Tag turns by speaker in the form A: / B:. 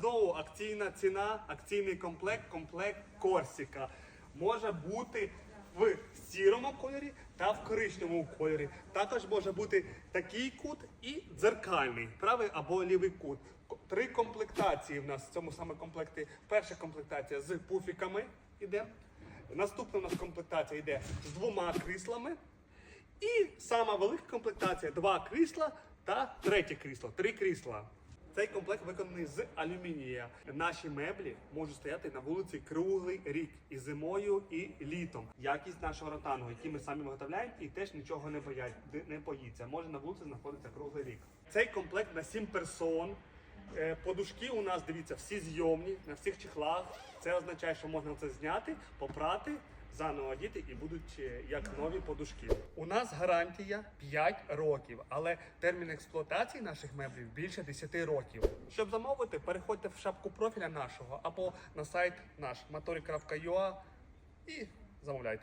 A: знову акційна ціна, акційний комплект, комплект Корсіка. Може бути в сірому кольорі та в коричневому кольорі. Також може бути такий кут і дзеркальний, правий або лівий кут. Три комплектації в нас в цьому саме комплекті. Перша комплектація з пуфіками іде. Наступна у нас комплектація йде з двома кріслами. І сама велика комплектація два крісла та третє крісло. Три крісла. Цей комплект виконаний з алюмінія. Наші меблі можуть стояти на вулиці круглий рік і зимою, і літом. Якість нашого ротангу, який ми самі виготовляємо, і теж нічого не боять, не боїться. Може на вулиці знаходитися круглий рік. Цей комплект на 7 персон. Е, Подушки у нас дивіться всі зйомні на всіх чехлах. Це означає, що можна це зняти, попрати, заново діти і будуть е, як нові подушки. У нас гарантія 5 років, але термін експлуатації наших меблів більше 10 років. Щоб замовити, переходьте в шапку профіля нашого або на сайт наш motori.ua і замовляйте.